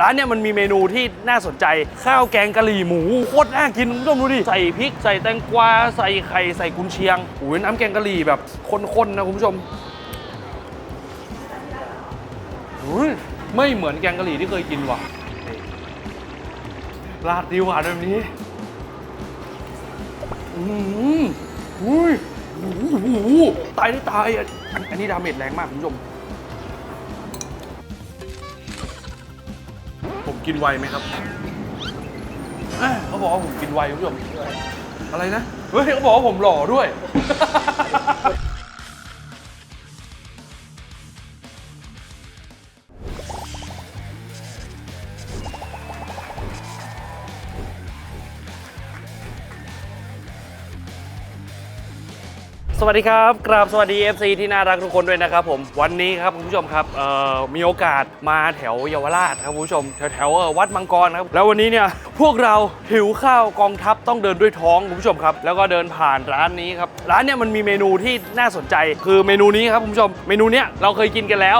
ร้านเนี่ยมันมีเมนูที่น่าสนใจข้าวแกงกะหรี่หมูโคตรน่ากินคุณผู้ชมดูดิใส่พริกใส่แตงกวาใส่ไข่ใส่กุนเชียงโอ้ยน้ำแกงกะหรี่แบบข้นๆนะคุณผู้ชมอุ้ยไม่เหมือนแกงกะหรี่ที่เคยกินว่ะนี่ราดดีหวานแบบนี้อืมอุ้ยโอ้โหตายได้ตายอันนี้ดาเมจแรงมากคุณผู้ชม ผมกินไวไหมครับเขาบอกว่าผมกินไวคุณผู้ชมอะไรนะ เฮ้ยเขาบอกว่าผมหล่อด้วย วัสดีครับ กราบสวัสดี FC ที่น่ารักทุกคนด้วยนะครับผมวันนี้ครับคุณผู้ชมครับมีโอกาสมาแถวเยาวราชครับคุณผู้ชม แถวแถวๆวัดมังกรครับแล้ววันนี้เนี่ยพวกเราหิวข้าวกองทัพต้องเดินด้วยท้องคุณผู้ชมครับ แล้วก็เดินผ่านร้านนี้ครับร้านเนี่ยมันมีเมนูที่น่าสนใจ คือเมนูนี้ครับคุณผู้ชม เมนูเนี้ยเราเคยกินกันแล้ว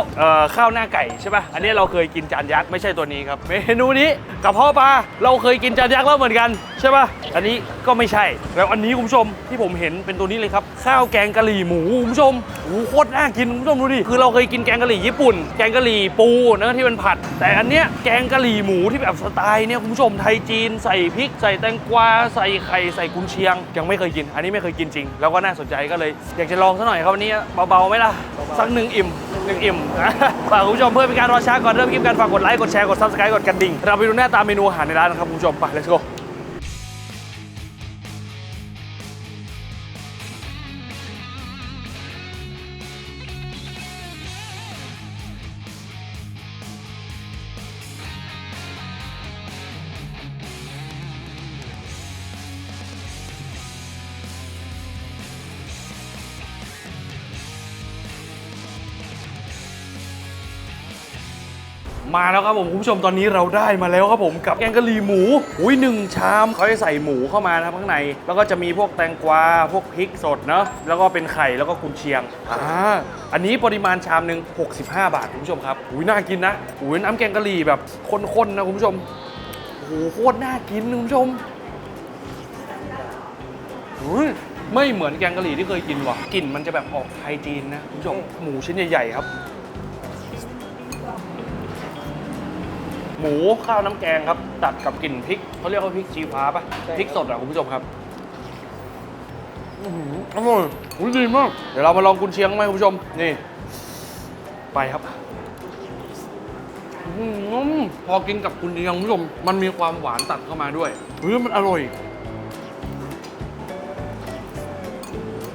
ข้าวหน้าไก่ใช่ป่ะอันนี้เราเคยกินจานยักษ์ไม่ใช่ตัวนี้ครับเมนูนี้กระเพาะปลาเราเคยกินจานยักษ์แล้วเหมือนกันใช่ป่ะอันนี้ก็ไม่ใช่แล้วอันนี้คุณผู้ชมที่ผมเห็นเป็นตัวนี้เลยครับข้าวแกงกะหรี่หมูคุณผู้ชมโอ้โหโคตรน่ากินคุณผู้ชมดูดิคือเราเคยกินแกงกะหรี่ญี่ปุ่น แกงกะหรี่ปูนะที่เป็นผัด แต่อันเนี้ยแกงกะหรี่หมูที่แบบสไตล์เนี่ยคุณผู้ชมไทยจีนใส่พริกใส่แตงกวาใส่ไข่ใส่กุนเชียง ยังไม่เคยกิน อันนี้ไม่เคยกินจริง แล้วก็น่าสนใจก็เลย อยากจะลองซะหน่อยครับวันนี้เบาๆไหมล่ะสักหนึ่งอิ่มหนึ่งอิ่มฝากคุณผู้ชมเพื่อเป็นการรอช้าก่อนเริ่มคลิปกันฝากกดไลค์กดแชร์กดซับสไครต์กดกระดิ่งเราไปดูหน้าตาเมนูอาหารในร้านนะครับคุณผู้ชมไป let's go มาแล้วครับผมคุณผู้ชมตอนนี้เราได้มาแล้วครับผมกับแกงกะหรี่หมูอุ้ยหนึ่งชามเขาจะใส่หมูเข้ามานะครับข้างใน แล้วก็จะมีพวกแตงกวาพวกพริกสดเนาะแล้วก็เป็นไข่แล้วก็กุนเชียงอ่าอันนี้ปริมาณชามหนึ่ง65 บาทคุณผู้ชมครับอุ้ยน่ากินนะอุ้ยน้ำแกงกะหรี่แบบข้นๆนะคุณผู้ชมโอ้โหโคตรน่ากินคุณผู้ชมอุ้ยไม่เหมือนแกงกะหรี่ที่เคยกินว่ะกลิ่นมันจะแบบออกไทยจีนนะคุณผู้ชมหมูชิ้นใหญ่ๆครับ หมูข้าวน้ำแกงครับ ตัดกับกลิ่นพริกเขาเรียกว่าพริกชี้ฟ้าปะพริกสดอะคุณผู้ชมครับอื้อหืออร่อยอุ้ยดีมาก เดี๋ยวเรามาลองกุนเชียงไหมคุณผู้ชม นี่ ไปครับอื้อหือพอกินกับกุนเชียงคุณผู้ชม มันมีความหวานตัดเข้ามาด้วยเฮ้ยมันอร่อย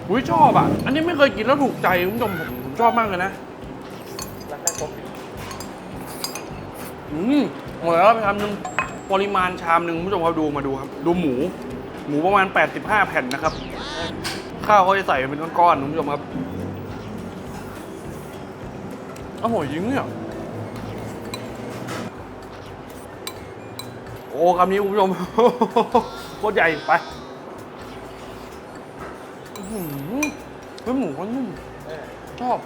อุ้ยชอบอะ อันนี้ไม่เคยกินแล้วถูกใจคุณผู้ชมผมผมชอบมากเลยนะ อืมหมดแล้วชามหนึ่งปริมาณชามหนึ่งคุณผู้ชมครับดูมาดูครับ ดูหมู หมูประมาณ 85 แผ่นนะครับ ข้าวเขาจะใส่เป็นก้อนๆคุณผู้ชมครับอร่อยจริงเนี่ยโอ้คำนี้คุณผู้ชมโคตรใหญ่ไปหือเฮ้ยหมูเขานุ่มชอบ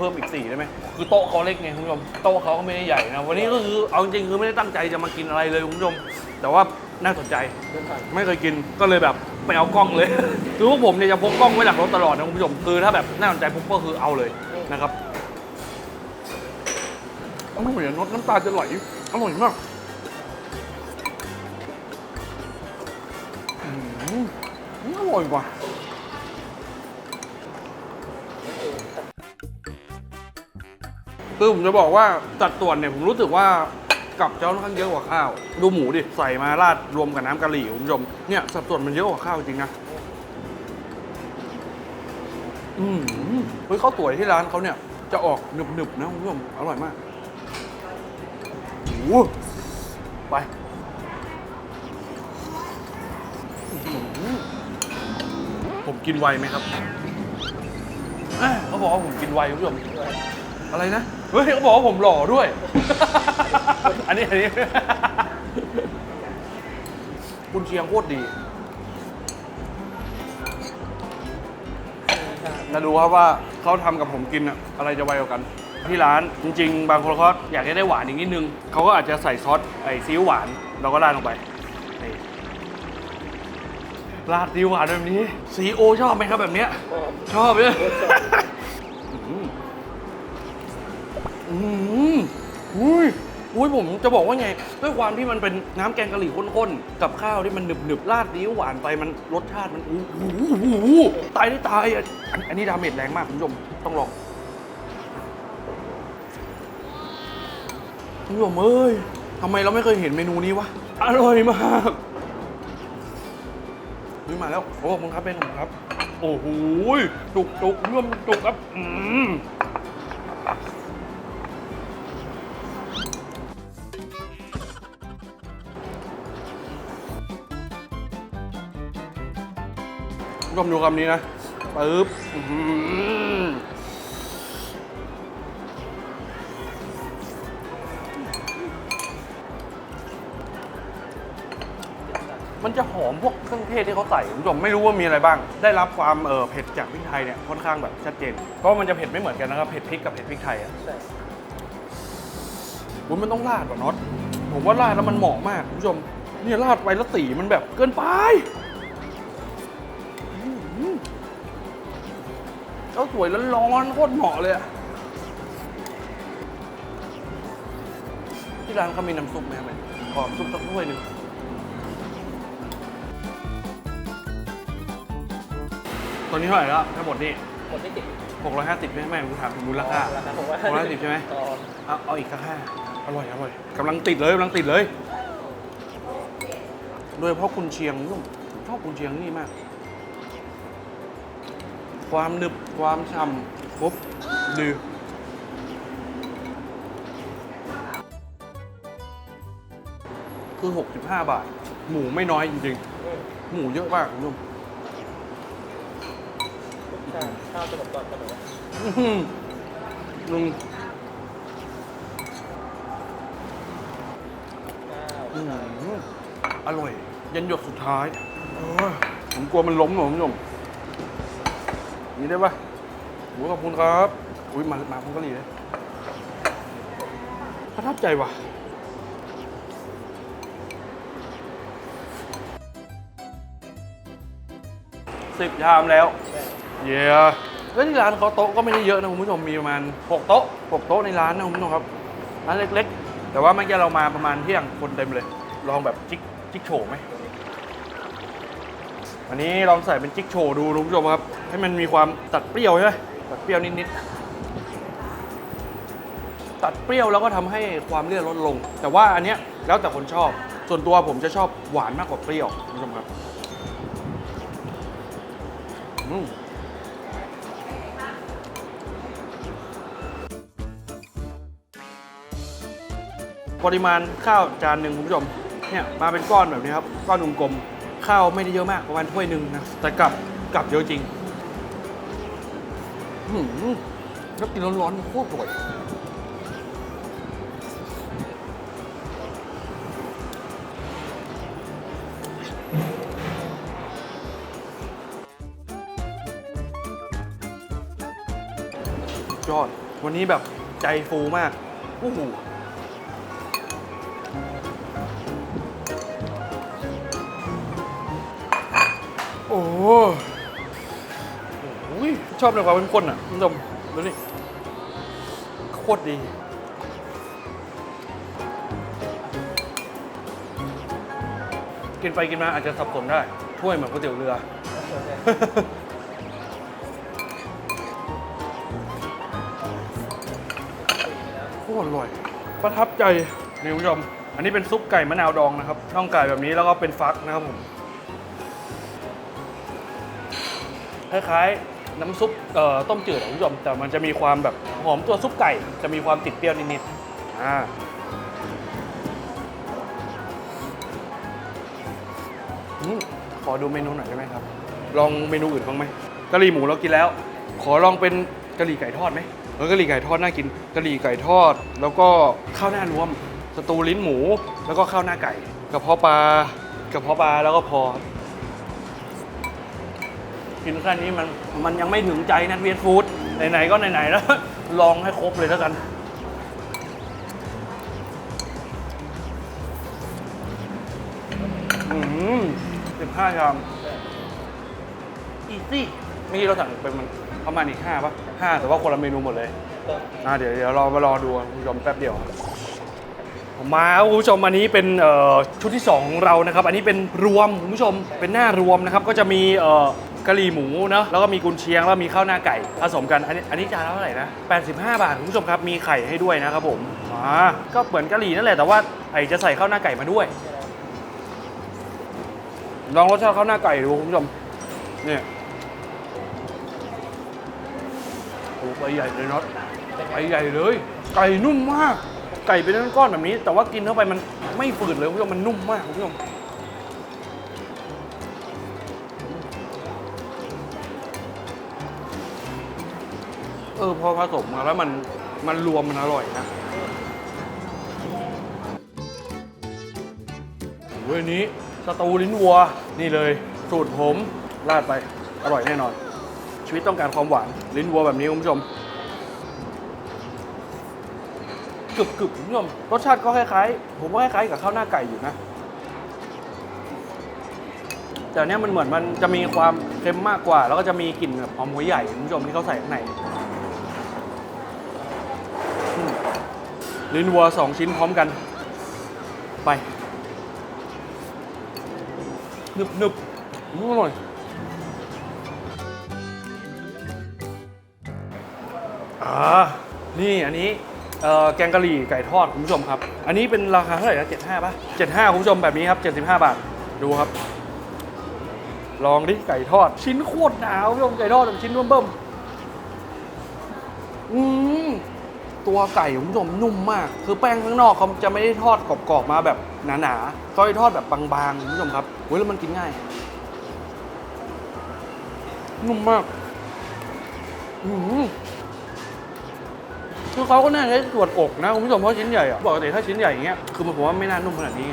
เพิ่มอีกสี่ได้ไหมคือโต๊ะเขาเล็กไงคุณผู้ชมโต๊ะเขาก็ไม่ได้ใหญ่นะวันนี้ก็คือเอาจริงๆคือไม่ได้ตั้งใจจะมากินอะไรเลยคุณผู้ชมแต่ว่าน่าสนใจไม่เคยกินก็เลยแบบไปเอากล้องเลย คือพวกผมเนี่ยจะพกกล้องไว้หลังรถตลอดนะคุณผู้ชมคือถ้าแบบน่าสนใจปุ๊บก็คือเอาเลยนะครับอร่อยอะรสน้ำตาจะไหลอร่อยมากอืมอร่อยว่ะ คือผมจะบอกว่าจัดส่วนเนี่ยผมรู้สึกว่ากับเจะค่อนข้างเยอะกว่าข้าว ดูหมูดิ ใส่มาราดรวมกับน้ำกะหรี่คุณผู้ชม เนี่ยสัดส่วนมันเยอะกว่าข้าวจริงนะ อืมเฮ้ยข้าวสวยที่ร้านเขาเนี่ย จะออกหนึบๆนะคุณผู้ชม อร่อยมากโอ้ไปผมกินไวไหมครับเอ้ยเขาบอกว่าผมกินไวคุณผู้ชม อะไรนะ เฮ้ยเขาบอกว่าผมหล่อด้วย อันนี้อันนี้ คุณเชียงโคตรดีมาดูครับว่าเขาทำกับผมกินอะอะไรจะไวกว่ากัน ที่ร้านจริง ๆ บางคนเขาอยากจะได้หวานอีกนิดนึง เขาก็อาจจะใส่ซอสไอ้ซีอิ๊วหวาน เราก็ราดลงไปนี่ราดซีอิ๊วหวานแบบนี้ ซีโอชอบไหมครับแบบเนี้ยชอบเลย มอุ้ยอุ้ยผมจะบอกว่าไง ด้วยความที่มันเป็นน้ำแกงกะหรี่ข้นๆ กับข้าวที่มันหนึบหนึบๆราดซีอิ๊วหวานไปมันรสชาติมันอู้หูตายได้ตายอะอันอันนี้ดาเมจแรงมากคุณผู้ชมต้องลองคุณผู้ชมเอ้ยทำไมเราไม่เคยเห็นเมนูนี้วะ อร่อยมากนี่มาแล้วโอ้ขอบคุณครับเป็นขอบคุณครับ โอ้โหจุกจุกร่วมจุกครับ อืม ร่วมดูคำนี้นะปึ๊บอื้อหือมันจะหอมพวกเครื่องเทศที่เขาใส่คุณผู้ชมไม่รู้ว่ามีอะไรบ้าง ได้รับความเออเผ็ดจากพริกไทยเนี่ยค่อนข้างแบบชัดเจนเพราะมันจะเผ็ดไม่เหมือนกันนะครับเผ็ดพริกกับเผ็ดพริกไทยอะใช่อุ้ยมันต้องราดว่ะน็อตผมว่าราดแล้วมันเหมาะมากคุณผู้ชมเนี่ยราดไปแล้วสีมันแบบเกินไป แล้วสวยแล้วร้อนๆโคตรเหมาะเลยอะที่ร้านเขามีน้ำซุปไหมครับเนี่ยขอซุปสักถ้วยหนึ่งตอนนี้เท่าไหร่แล้วทั้งหมดนี่หมดที่ติด650ใช่ไหมผมถามถึงมูลค่าราคาผมว่าหกร้อยสิบใช่ไหมต่อเอาเอาอีกสักห้าอร่อยอร่อยกำลังติดเลยกำลังติดเลย โดยเฉพาะกุนเชียงนุ่มชอบกุนเชียงนี่มาก ความหนึบความฉ่ำครบดีคือ 65 บาท หมูไม่น้อยจริงอืมๆหมูเยอะมากคุณผู้ชมใช่ข้าวจะหมดก่อนเสมออื้อหือลุงข้าวอื้อหืออร่อย ยันหยดสุดท้ายโอ้ยผมกลัวมันล้มหนูคุณผู้ชม นี่ได้ปะโอ้ยขอบคุณครับ อุ้ยมามาพร้อมกะหรี่เลยประทับใจว่ะสิบชามแล้ว เย้แล้วที่ร้านเขาโต๊ะก็ไม่ได้เยอะนะคุณผู้ชมมีประมาณ6โต๊ะ6โต๊ะในร้านนะคุณผู้ชมครับร้านเล็ก ๆ แต่ว่าเมื่อกี้เรามาประมาณเที่ยงคนเต็มเลย ลองแบบจิ๊กจิ๊กโฉไหม อันนี้ลองใส่เป็นจิ๊กโฉดูคุณผู้ชมครับ ให้มันมีความตัดเปรี้ยวใช่ไหมตัดเปรี้ยวนิดๆตัดเปรี้ยวแล้วก็ทำให้ความเลี่ยนลดลง แต่ว่าอันเนี้ยแล้วแต่คนชอบ ส่วนตัวผมจะชอบหวานมากกว่าเปรี้ยวคุณผู้ชมครับอืมปริมาณข้าวจานหนึ่งคุณผู้ชมเนี่ยมาเป็นก้อนแบบนี้ครับ ก้อนกลมๆ ข้าวไม่ได้เยอะมากประมาณถ้วยหนึ่งนะแต่กลับกลับเยอะจริงอื้อหือแล้วกินร้อนๆโคตรอร่อยยอด วันนี้แบบใจฟูมากโอ้โห โอ้โหชอบในความเป็นคนอะคุณผู้ชมดูนี่โคตรดี กินไปกินมาอาจจะสับสนได้ ถ้วยเหมือนก๋วยเตี๋ยวเรือ โคตรอร่อย ประทับใจนี่คุณผู้ชม อันนี้เป็นซุปไก่มะนาวดองนะครับน่องไก่แบบนี้แล้วก็เป็นฟักนะครับผม คล้ายๆ น้ำซุปเอ่อต้มจืดคุณผู้ชมแต่มันจะมีความแบบหอมตัวซุปไก่จะมีความติดเปรี้ยวนิดๆอ่าอขอดูเมนูหน่อยได้ไหมครับ ลองเมนูอื่นบ้างไหมกะหรี่หมูเรากินแล้ว ขอลองเป็นกะหรี่ไก่ทอดไหมเออกะหรี่ไก่ทอดน่ากินกะหรี่ไก่ทอด แล้วก็ข้าวหน้ารวมสตูลิ้นหมู แล้วก็ข้าวหน้าไก่กระเพาะปลากระเพาะปลาแล้วก็พอ กินแค่นี้มันมันยังไม่ถึงใจนะเวียนฟู้ดไหนๆก็ไหนๆแล้ว ลองให้ครบเลยแล้วกันอืมสิบห้าชามอีซี่เมื่อกี้เราสั่งเป็นมันประมาณอีกห้าปะห้าแต่ว่าคนละเมนูหมดเลยอ่าเดี๋ยวเดี๋ยวเรามารอดูคุณผู้ชมแป๊บเดียวผมมาคุณผู้ชมอันนี้เป็นชุดที่สองของเรานะครับ อันนี้เป็นรวมคุณผู้ชมเป็นหน้ารวมนะครับ ก็จะมี กะหรี่หมูเนาะแล้วก็มีกุนเชียงแล้วมีข้าวหน้าไก่ผสมกันอันนี้อันนี้จานละเท่าไหร่นะ85 บาทคุณผู้ชมครับมีไข่ให้ด้วยนะครับผมอ่าก็เหมือนกะหรี่นั่นแหละแต่ว่าไอจะใส่ข้าวหน้าไก่มาด้วยลองรสชาติข้าวหน้าไก่ดูคุณผู้ชมเนี่ยโอ้ใบใหญ่เลยน็อตใบใหญ่เลย ไก่นุ่มมาก ไก่เป็นก้อนแบบนี้ แต่ว่ากินเข้าไปมันไม่ฝืดเลยคุณผู้ชมมันนุ่มมากคุณผู้ชม เออพอผสมมาแล้วมันมันรวมมันอร่อยนะโอ้ยอันนี้สตูลิ้นวัวนี่เลย สูตรผมราดไปอร่อยแน่นอน ชีวิตต้องการความหวานลิ้นวัวแบบนี้คุณผู้ชมกรึบกรึบคุณผู้ชมรสชาติก็คล้ายๆ ผมว่าคล้ายๆกับข้าวหน้าไก่อยู่นะ แต่อันเนี้ยมันเหมือนมันจะมีความเค็มมากกว่า แล้วก็จะมีกลิ่นแบบหอมหัวใหญ่คุณผู้ชมที่เขาใส่ข้างใน ลิ้นวัวสองชิ้นพร้อมกัน ไปนึบนึบอร่อยอ่านี่อันนี้แกงกะหรี่ไก่ทอดคุณผู้ชมครับ อันนี้เป็นราคาเท่าไหร่นะ75ป่ะ75คุณผู้ชมแบบนี้ครับ75บห้าบาท ดูครับ ลองดิไก่ทอด ชิ้นโคตรหนาคุณผู้ชมไก่ทอดชิ้นเบิ่มๆอืม ตัวไก่คุณผู้ชมนุ่มมาก คือแป้งข้างนอกเขาจะไม่ได้ทอดกรอบๆมาแบบหนาๆเขาจะทอดแบบบางๆคุณผู้ชมครับเฮ้ยแล้วมันกินง่าย นุ่มมากอืมคือเขาก็น่าจะใช้ส่วนอกนะคุณผู้ชมเพราะชิ้นใหญ่อะปกติถ้าชิ้นใหญ่อย่างเงี้ยคือมันผมว่าไม่น่านุ่มขนาดนี้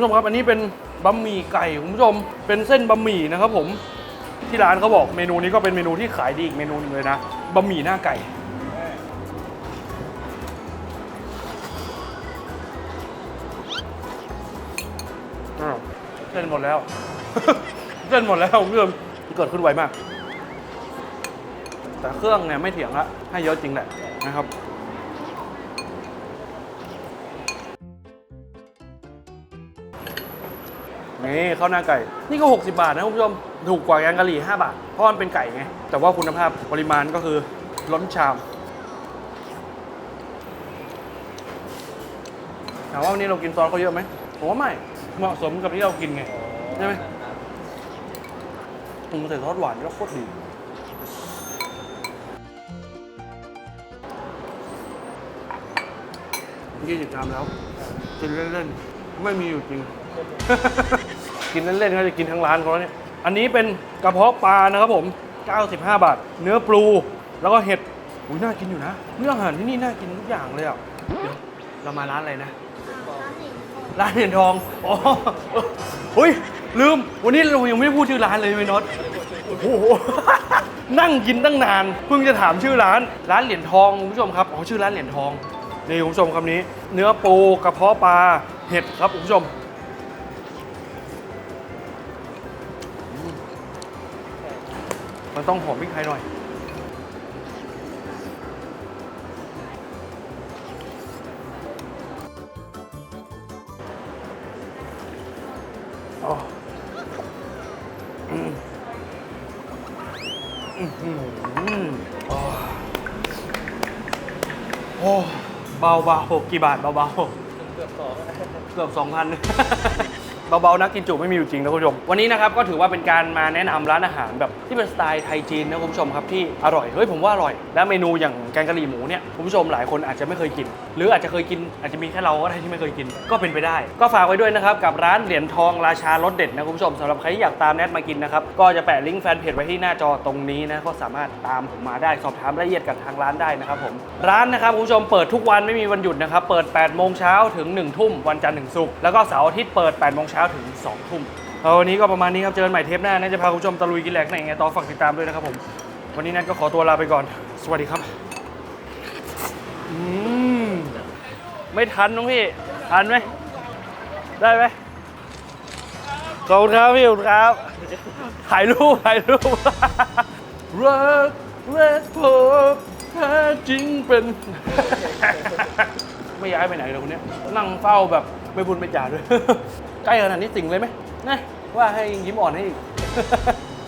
ผู้ชมครับอันนี้เป็นบะหมี่ไก่คุณผู้ชมเป็นเส้นบะหมี่นะครับผมที่ร้านเขาบอกเมนูนี้ก็เป็นเมนูที่ขายดีอีกเมนูหนึงเลยนะบะหมี่หน้าไก่เส้นหมดแล้วเส้นหมดแล้วคุณผู้ชมเกิดขึ้นไวมาก แต่เครื่องเนี่ยไม่เถียงละให้เยอะจริงแหละนะครับ นี่ข้าวหน้าไก่ นี่ก็ 60 บาทนะคุณผู้ชม ถูกกว่าแกงกะหรี่ 5 บาท เพราะมันเป็นไก่ไง แต่ว่าคุณภาพปริมาณก็คือล้นชามถามว่าวันนี้เรากินซอสเขาเยอะไหมผมว่าไม่ เหมาะสมกับที่เรากินไง ใช่ไหมผมใส่ซอสหวานก็โคตรดียี่สิบชามแล้วกินเล่นๆ ไม่มีอยู่จริง กินเล่นๆก็จะกินทั้งร้านเขาเนี่ยอันนี้เป็นกระเพาะปลานะครับผม 95 บาท เนื้อปลู แล้วก็เห็ดอุ้ยน่ากินอยู่นะเรื่ออาหารที่นี่น่ากินทุกอย่างเลยอะเดี๋ยวเรามาร้านอะไรนะ ร้านเหรียญทองอ๋อเฮ้ยลืม วันนี้เรายังไม่ได้พูดชื่อร้านเลยไหมน็อตโอ้โหนั่งกินตั้งนานเพิ่งจะถามชื่อร้าน ร้านเหรียญทองคุณผู้ชมครับอ๋อชื่อร้านเหรียญทองนี่คุณผู้ชมคำนี้ เนื้อปูกระเพาะปลาเห็ดครับคุณผู้ชม มันต้องหอมพริกไทยหน่อย อ๋ออืมอื้อหืออ๋อโอ้เบาเบาๆกี่บาทเบาเบาเกือบสองเกือบสองพันอ เบาๆนักกินจุไม่มีอยู่จริงนะคุณผู้ชม วันนี้นะครับก็ถือว่าเป็นการมาแนะนำร้านอาหารแบบที่เป็นสไตล์ไทยจีนนะคุณผู้ชมครับที่อร่อย เฮ้ยผมว่าอร่อย และเมนูอย่างแกงกะหรี่หมูเนี่ยคุณผู้ชมหลายคนอาจจะไม่เคยกิน หรืออาจจะเคยกินอาจจะมีแค่เราก็ได้ที่ไม่เคยกิน ก็เป็นไปได้ ก็ฝากไว้ด้วยนะครับกับร้านเหรียญทองราชารสเด็ดนะคุณผู้ชมสำหรับใครที่อยากตามแนทมากินนะครับก็จะแปะลิงก์แฟนเพจไว้ที่หน้าจอตรงนี้นะก็สามารถตามผมมาได้สอบถามรายละเอียดกับทางร้านได้นะครับผมร้านนะครับคุณผู้ชมเปิดทุกวันไม่มีวันหยุดนะครับเปิด8โมงเช้าถึง1ทุ่มวันจันทร์ถึงศุกร์แล้วก็เสาร์อาทิตย์เปิด8โมงเช้า้าถึง2ทุ่มเอาวันนี้ก็ประมาณนี้ครับ เจอกันใหม่เทปหน้านะจะพาคุณผู้ชมตะลุยกินแหลกไหนไงต่อฝากติดตามด้วยนะครับผม วันนี้แนทก็ขอตัวลาไปก่อน สวัสดีครับอืมไม่ทันน้องพี่ ทันไหม ได้ไหมขอบคุณครับพี่ขอบคุณครับ ถ่ายรูปถ่ายรูปรักแรกพบแท้จริงเป็น ไม่ย้ายไปไหนเลยคนเนี้ยนั่งเฝ้าแบบไม่บุญไม่จ่าด้วย ใกล้ขนาดนี้สิงเลยไหมนะว่าให้ยิ้มอ่อนให้อีก